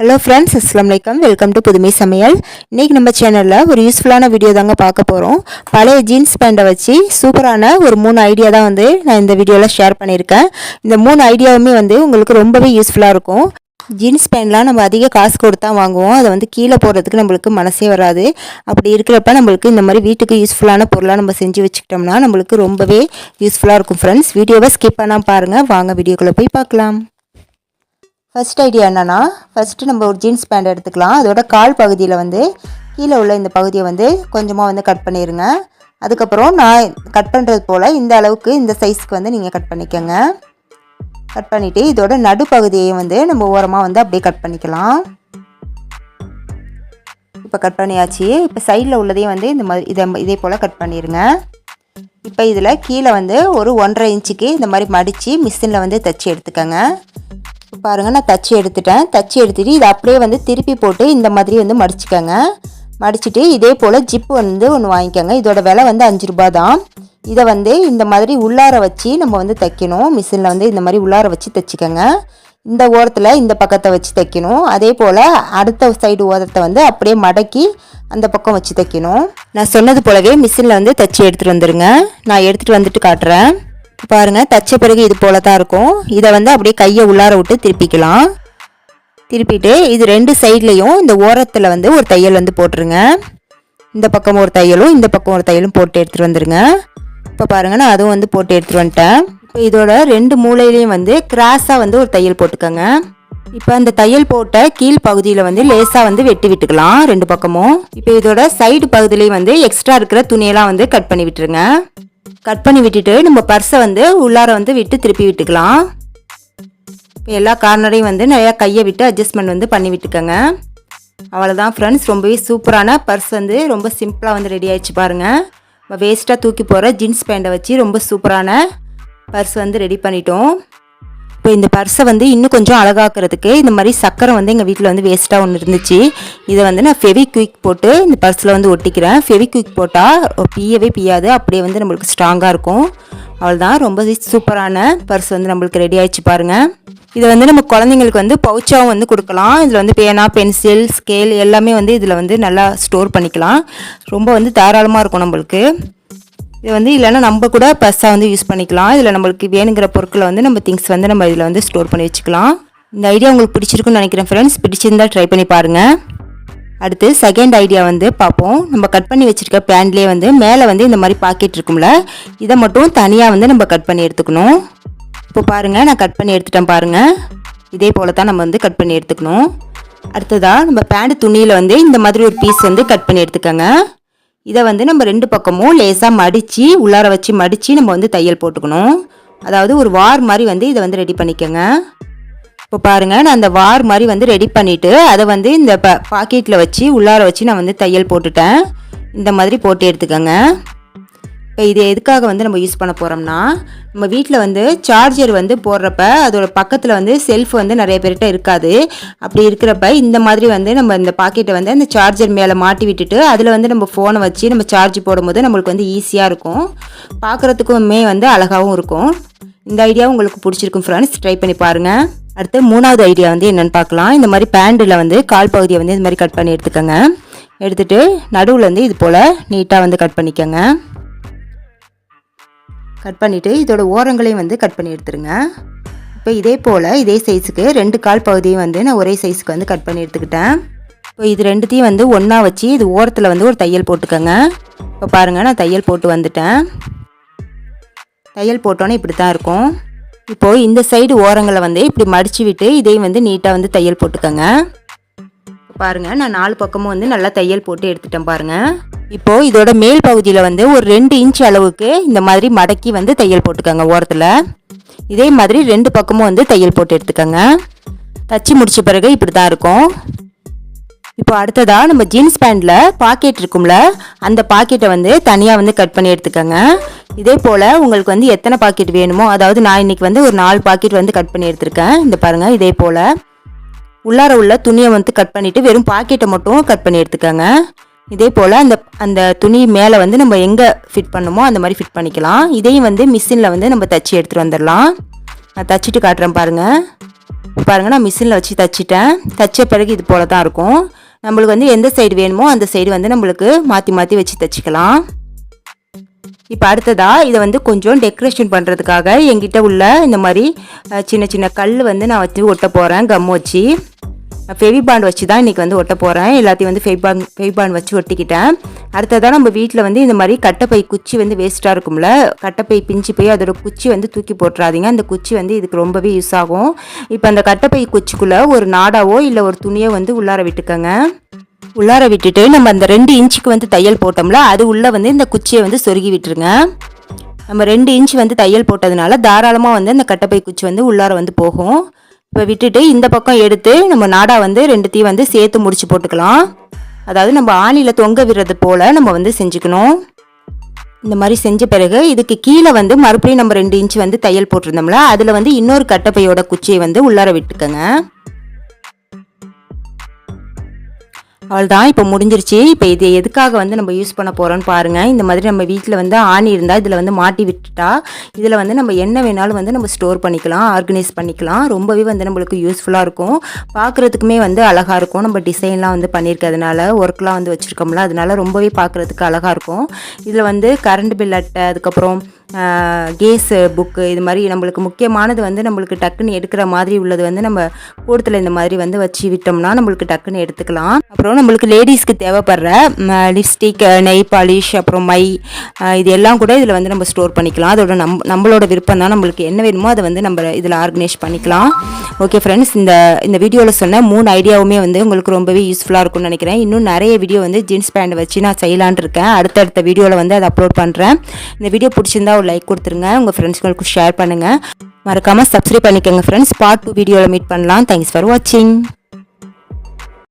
Hello friends அஸ்லாம் வலைக்கம் welcome to புதுமை சமையல் இன்றைக்கி நம்ம சேனலில் ஒரு யூஸ்ஃபுல்லான வீடியோ தாங்க பார்க்க போகிறோம் பழைய ஜீன்ஸ் பேண்ட்டை வச்சு சூப்பரான ஒரு மூணு ஐடியா தான் வந்து நான் இந்த வீடியோவில் ஷேர் பண்ணியிருக்கேன். இந்த மூணு ஐடியாவுமே வந்து உங்களுக்கு ரொம்பவே யூஸ்ஃபுல்லாக இருக்கும். ஜீன்ஸ் பேண்ட்லாம் நம்ம அதிக காசு கொடுத்தா வாங்குவோம். அதை வந்து கீழே போடுறதுக்கு நம்மளுக்கு மனசே வராது. அப்படி இருக்கிறப்ப நம்மளுக்கு இந்த மாதிரி வீட்டுக்கு யூஸ்ஃபுல்லான பொருளாக நம்ம செஞ்சு வச்சுக்கிட்டோம்னா நம்மளுக்கு ரொம்பவே யூஸ்ஃபுல்லாக இருக்கும் ஃப்ரெண்ட்ஸ் வீடியோவை ஸ்கிப் பண்ணால் பாருங்கள் வாங்க வீடியோக்குள்ளே போய் பார்க்கலாம். ஃபர்ஸ்ட் ஐடியா என்னென்னா ஃபஸ்ட்டு நம்ம ஒரு ஜீன்ஸ் பேண்ட் எடுத்துக்கலாம். அதோட கால் பகுதியில் வந்து கீழே உள்ள இந்த பகுதியை வந்து கொஞ்சமாக வந்து கட் பண்ணிடுங்க அதுக்கப்புறம் நான் கட் பண்ணுறது போல் இந்த அளவுக்கு இந்த சைஸ்க்கு வந்து நீங்கள் கட் பண்ணிக்கோங்க. கட் பண்ணிவிட்டு இதோட நடுப்பகுதியையும் வந்து நம்ம ஓரமாக வந்து அப்படியே கட் பண்ணிக்கலாம். இப்போ கட் பண்ணியாச்சு. இப்போ சைடில் உள்ளதையும் வந்து இந்த மாதிரி இதை இதே போல் கட் பண்ணிடுங்க இப்போ இதில் கீழே வந்து ஒரு ஒன்றரை இன்ச்சுக்கு இந்த மாதிரி மடித்து மிஷினில் வந்து தைச்சி எடுத்துக்கோங்க. பாருங்கள் நான் தச்சு எடுத்துட்டேன். தச்சு எடுத்துகிட்டு இதை அப்படியே வந்து திருப்பி போட்டு இந்த மாதிரி வந்து மடிச்சுக்கோங்க. மடிச்சுட்டு இதே போல் ஜிப்பு வந்து ஒன்று வாங்கிக்கோங்க. இதோட விலை வந்து அஞ்சு ரூபா தான். இதை வந்து இந்த மாதிரி உள்ளார வச்சு நம்ம வந்து தைக்கணும். மிஷினில் வந்து இந்த மாதிரி உள்ளார வச்சு தைச்சிக்கோங்க. இந்த ஓரத்தில் இந்த பக்கத்தை வச்சு தைக்கணும். அதே போல் அடுத்த சைடு ஓரத்தை வந்து அப்படியே மடக்கி அந்த பக்கம் வச்சு தைக்கணும். நான் சொன்னது போலவே மிஷினில் வந்து தைச்சி எடுத்துகிட்டு வந்துடுங்க நான் எடுத்துகிட்டு வந்துட்டு காட்டுறேன். பாருங்கள் தச்ச பிறகு இது போல தான் இருக்கும். இதை வந்து அப்படியே கையை உள்ளார விட்டு திருப்பிக்கலாம். திருப்பிட்டு இது ரெண்டு சைட்லேயும் இந்த ஓரத்தில் வந்து ஒரு தையல் வந்து போட்டுருங்க. இந்த பக்கம் ஒரு தையலும் இந்த பக்கம் ஒரு தையலும் போட்டு எடுத்துகிட்டு வந்துடுங்க இப்போ பாருங்கள் நான் அதுவும் வந்து போட்டு எடுத்துகிட்டு வந்துட்டேன். இப்போ இதோட ரெண்டு மூலையிலையும் வந்து கிராஸாக வந்து ஒரு தையல் போட்டுக்கோங்க. இப்போ அந்த தையல் போட்ட கீழ் பகுதியில் வந்து லேசாக வந்து வெட்டி விட்டுக்கலாம் ரெண்டு பக்கமும். இப்போ இதோட சைடு பகுதியிலையும் வந்து எக்ஸ்ட்ரா இருக்கிற துணியெல்லாம் வந்து கட் பண்ணி விட்டுருங்க. கட் பண்ணி விட்டுட்டு நம்ம பர்ஸை வந்து உள்ளார வந்து விட்டு திருப்பி விட்டுக்கலாம். இப்போ எல்லா கார்னரையும் வந்து நிறையா கையை விட்டு அட்ஜஸ்ட்மெண்ட் வந்து பண்ணி விட்டுக்கோங்க. அவ்வளோதான் ஃப்ரெண்ட்ஸ் ரொம்பவே சூப்பரான பர்ஸ் வந்து ரொம்ப சிம்பிளாக வந்து ரெடி ஆயிடுச்சு பாருங்கள் நம்ம வேஸ்ட்டாக தூக்கி போகிற ஜீன்ஸ் பேண்ட்டை வச்சு ரொம்ப சூப்பரான பர்ஸ் வந்து ரெடி பண்ணிட்டோம். இப்போ இந்த பர்ஸை வந்து இன்னும் கொஞ்சம் அழகாக்குறதுக்கு இந்த மாதிரி சக்கரை வந்து எங்கள் வீட்டில் வந்து வேஸ்ட்டாக ஒன்று இருந்துச்சு. இதை வந்து நான் ஃபெவி குயிக் போட்டு இந்த பர்ஸில் வந்து ஒட்டிக்கிறேன். ஃபெவி குயிக் போட்டால் பியவே பியாது. அப்படியே வந்து நம்மளுக்கு ஸ்ட்ராங்காக இருக்கும். அவ்வளோதான் ரொம்ப சூப்பரான பர்ஸ் வந்து நம்மளுக்கு ரெடி ஆயிடுச்சு பாருங்கள் இதை வந்து நம்ம குழந்தைங்களுக்கு வந்து பவுச்சாகவும் வந்து கொடுக்கலாம். இதில் வந்து பேனா பென்சில் ஸ்கேல் எல்லாமே வந்து இதில் வந்து நல்லா ஸ்டோர் பண்ணிக்கலாம். ரொம்ப வந்து தாராளமாக இருக்கும் நம்மளுக்கு. இது வந்து இல்லைன்னா நம்ம கூட பஸ்ஸாக வந்து யூஸ் பண்ணிக்கலாம். இதில் நம்மளுக்கு வேணுங்கிற பொருட்களை வந்து நம்ம திங்ஸ் வந்து நம்ம இதில் வந்து ஸ்டோர் பண்ணி வச்சுக்கலாம். இந்த ஐடியா உங்களுக்கு பிடிச்சிருக்குன்னு நினைக்கிறேன் ஃப்ரெண்ட்ஸ் பிடிச்சிருந்தால் ட்ரை பண்ணி பாருங்கள் அடுத்து செகண்ட் ஐடியா வந்து பார்ப்போம். நம்ம கட் பண்ணி வச்சுருக்க பேண்ட்லேயே வந்து மேலே வந்து இந்த மாதிரி பாக்கெட் இருக்கும்ல இதை மட்டும் தனியாக வந்து நம்ம கட் பண்ணி எடுத்துக்கணும். இப்போ பாருங்கள் நான் கட் பண்ணி எடுத்துட்டேன் பாருங்கள் இதே போல் தான் நம்ம வந்து கட் பண்ணி எடுத்துக்கணும். அடுத்ததாக நம்ம பேண்ட் துணியில் வந்து இந்த மாதிரி ஒரு பீஸ் வந்து கட் பண்ணி எடுத்துக்கோங்க. இதை வந்து நம்ம ரெண்டு பக்கமும் லேசாக மடித்து உள்ளார வச்சு மடித்து நம்ம வந்து தையல் போட்டுக்கணும். அதாவது ஒரு வார் மாதிரி வந்து இதை வந்து ரெடி பண்ணிக்கோங்க. இப்போ பாருங்கள் நான் அந்த வார் மாதிரி வந்து ரெடி பண்ணிவிட்டு அதை வந்து இந்த ப பாக்கெட்டில் வச்சு உள்ளார வச்சு நான் வந்து தையல் போட்டுட்டேன். இந்த மாதிரி போட்டு எடுத்துக்கோங்க. இப்போ இது எதுக்காக வந்து நம்ம யூஸ் பண்ண போகிறோம்னா நம்ம வீட்டில் வந்து சார்ஜர் வந்து போடுறப்ப அதோட பக்கத்தில் வந்து செல்ஃப் வந்து நிறைய பேர்கிட்ட இருக்காது. அப்படி இருக்கிறப்ப இந்த மாதிரி வந்து நம்ம இந்த பாக்கெட்டை வந்து அந்த சார்ஜர் மேலே மாட்டி விட்டுட்டு அதில் வந்து நம்ம ஃபோனை வச்சு நம்ம சார்ஜ் போடும்போது நம்மளுக்கு வந்து ஈஸியாக இருக்கும். பார்க்குறதுக்குமே வந்து அழகாகவும் இருக்கும். இந்த ஐடியா உங்களுக்கு பிடிச்சிருக்கும் ஃப்ரெண்ட்ஸ் ட்ரை பண்ணி பாருங்கள் அடுத்து மூணாவது ஐடியா வந்து என்னென்னு பார்க்கலாம். இந்த மாதிரி பேண்டில் வந்து கால் பகுதியை வந்து இந்த மாதிரி கட் பண்ணி எடுத்துக்கோங்க. எடுத்துகிட்டு நடுவில் வந்து இது போல் நீட்டாக வந்து கட் பண்ணிக்கோங்க. கட் பண்ணிவிட்டு இதோட ஓரங்களையும் வந்து கட் பண்ணி எடுத்துருங்க. இப்போ இதே போல் இதே சைஸுக்கு ரெண்டு கால் பகுதியும் வந்து நான் ஒரே சைஸுக்கு வந்து கட் பண்ணி எடுத்துக்கிட்டேன். இப்போ இது ரெண்டுத்தையும் வந்து ஒன்றா வச்சு இது ஓரத்தில் வந்து ஒரு தையல் போட்டுக்கோங்க. இப்போ பாருங்கள் நான் தையல் போட்டு வந்துட்டேன். தையல் போட்டோன்னே இப்படி தான் இருக்கும். இப்போது இந்த சைடு ஓரங்களை வந்து இப்படி மடித்து விட்டு இதையும் வந்து நீட்டாக வந்து தையல் போட்டுக்கோங்க. பாருங்கள் நான் நாலு பக்கமும் வந்து நல்லா தையல் போட்டு எடுத்துட்டேன் பாருங்கள் இப்போது இதோட மேல் பகுதியில் வந்து ஒரு ரெண்டு இன்ச் அளவுக்கு இந்த மாதிரி மடக்கி வந்து தையல் போட்டுக்கோங்க ஓரத்தில். இதே மாதிரி ரெண்டு பக்கமும் வந்து தையல் போட்டு எடுத்துக்கோங்க. தச்சு முடித்த பிறகு இப்படி தான் இருக்கும். இப்போ அடுத்ததாக நம்ம ஜீன்ஸ் பேண்ட்டில் பாக்கெட் இருக்கும்ல அந்த பாக்கெட்டை வந்து தனியாக வந்து கட் பண்ணி எடுத்துக்கோங்க. இதே போல் உங்களுக்கு வந்து எத்தனை பாக்கெட் வேணுமோ அதாவது நான் இன்றைக்கி வந்து ஒரு நாலு பாக்கெட் வந்து கட் பண்ணி எடுத்திருக்கேன். இந்த பாருங்கள் இதே போல். உள்ளார உள்ள துணியை வந்து கட் பண்ணிவிட்டு வெறும் பாக்கெட்டை மட்டும் கட் பண்ணி எடுத்துக்கோங்க. இதே போல் அந்த அந்த துணி மேலே வந்து நம்ம எங்கே ஃபிட் பண்ணுமோ அந்த மாதிரி ஃபிட் பண்ணிக்கலாம். இதையும் வந்து மிஷினில் வந்து நம்ம தச்சு எடுத்துகிட்டு வந்துடலாம். நான் தச்சுட்டு காட்டுறேன் பாருங்கள் பாருங்கள் நான் மிஷினில் வச்சு தச்சிட்டேன். தச்ச பிறகு இது போல் தான் இருக்கும். நம்மளுக்கு வந்து எந்த சைடு வேணுமோ அந்த சைடு வந்து நம்மளுக்கு மாற்றி மாற்றி வச்சு தச்சுக்கலாம். இப்போ அடுத்ததாக இதை வந்து கொஞ்சம் டெக்கரேஷன் பண்ணுறதுக்காக என்கிட்ட உள்ள இந்த மாதிரி சின்ன சின்ன கல் வந்து நான் வச்சு ஒட்ட போகிறேன் கம் வச்சு. ஃபெவி பாண்ட் வச்சு தான் இன்றைக்கி வந்து ஒட்ட போகிறேன் எல்லாத்தையும் வந்து ஃபெவிபாண்ட் ஃபெவிபாண்ட் வச்சு ஒட்டிக்கிட்டேன். அடுத்ததாக நம்ம வீட்டில் வந்து இந்த மாதிரி கட்டைப்பை குச்சி வந்து வேஸ்ட்டாக இருக்கும்ல கட்டைப்பை பிஞ்சு போய் அதோட குச்சி வந்து தூக்கி போட்டுறாதீங்க. அந்த குச்சி வந்து இதுக்கு ரொம்பவே யூஸ் ஆகும். இப்போ அந்த கட்டைப்பை குச்சிக்குள்ளே ஒரு நாடாவோ இல்லை ஒரு துணியோ வந்து உள்ளார விட்டுக்கோங்க. உள்ளார விட்டுட்டு நம்ம அந்த ரெண்டு இன்ச்சுக்கு வந்து தையல் போட்டோம்ல அது உள்ளே வந்து இந்த குச்சியை வந்து சொருகி விட்டுருங்க. நம்ம ரெண்டு இன்ச் வந்து தையல் போட்டதுனால தாராளமாக வந்து அந்த கட்டப்பை குச்சி வந்து உள்ளார வந்து போகும். இப்போ விட்டுட்டு இந்த பக்கம் எடுத்து நம்ம நாடா வந்து ரெண்டுத்தையும் வந்து சேர்த்து முடிச்சு போட்டுக்கலாம். அதாவது நம்ம ஆணியில் தொங்க விடுறது போல் நம்ம வந்து செஞ்சுக்கணும். இந்த மாதிரி செஞ்ச பிறகு இதுக்கு கீழே வந்து மறுபடியும் நம்ம ரெண்டு இன்ச் வந்து தையல் போட்டிருந்தோம்ல அதில் வந்து இன்னொரு கட்டப்பையோட குச்சியை வந்து உள்ளார விட்டுக்கோங்க. அவ்வளோதான் இப்போ முடிஞ்சிருச்சு. இப்போ இது எதுக்காக வந்து நம்ம யூஸ் பண்ண போகிறோம்னு பாருங்கள் இந்த மாதிரி நம்ம வீட்டில் வந்து ஆணி இருந்தால் இதில் வந்து மாட்டி விட்டுட்டா இதில் வந்து நம்ம என்ன வேணாலும் வந்து நம்ம ஸ்டோர் பண்ணிக்கலாம் ஆர்கனைஸ் பண்ணிக்கலாம். ரொம்பவே வந்து நம்மளுக்கு யூஸ்ஃபுல்லாக இருக்கும். பார்க்குறதுக்குமே வந்து அழகாக இருக்கும். நம்ம டிசைன்லாம் வந்து பண்ணியிருக்கிறதுனால ஒர்க்லாம் வந்து வச்சுருக்கோம்ல அதனால ரொம்பவே பார்க்குறதுக்கு அழகாக இருக்கும். இதில் வந்து கரண்ட் பில் அட்டை அதுக்கப்புறம் கேஸு புக்கு இது மாதிரி நம்மளுக்கு முக்கியமானது வந்து நம்மளுக்கு டக்குன்னு எடுக்கிற மாதிரி உள்ளது வந்து நம்ம கூடத்தில் இந்த மாதிரி வந்து வச்சு விட்டோம்னா நம்மளுக்கு டக்குன்னு எடுத்துக்கலாம். அப்புறம் நம்மளுக்கு லேடிஸ்க்கு தேவைப்படுற லிப்ஸ்டிக் நெய் பாலிஷ் அப்புறம் மை இது எல்லாம் கூட இதில் வந்து நம்ம ஸ்டோர் பண்ணிக்கலாம். அதோட நம் நம்மளோட விருப்பம் தான் நம்மளுக்கு என்ன வேணுமோ அதை வந்து நம்ம இதில் ஆர்கனைஸ் பண்ணிக்கலாம். ஓகே ஃப்ரெண்ட்ஸ் இந்த இந்த வீடியோவில் சொன்ன மூணு ஐடியாவுமே வந்து உங்களுக்கு ரொம்பவே யூஸ்ஃபுல்லாக இருக்கும்னு நினைக்கிறேன். இன்னும் நிறைய வீடியோ வந்து ஜீன்ஸ் பேண்ட் வச்சு நான் செய்யலான் இருக்கேன். அடுத்தடுத்த வீடியோவில் வந்து அதை அப்லோட் பண்ணுறேன் இந்த வீடியோ பிடிச்சிருந்தா ஒரு லைக் கொடுத்துருங்க. உங்கள் ஃப்ரெண்ட்ஸ்களுக்கு ஷேர் பண்ணுங்கள் மறக்காமல் சப்ஸ்கிரைப் பண்ணிக்கோங்க ஃப்ரெண்ட்ஸ் பார்ட் டூ வீடியோவில் மீட் பண்ணலாம். தேங்க்ஸ் ஃபார் வாட்சிங்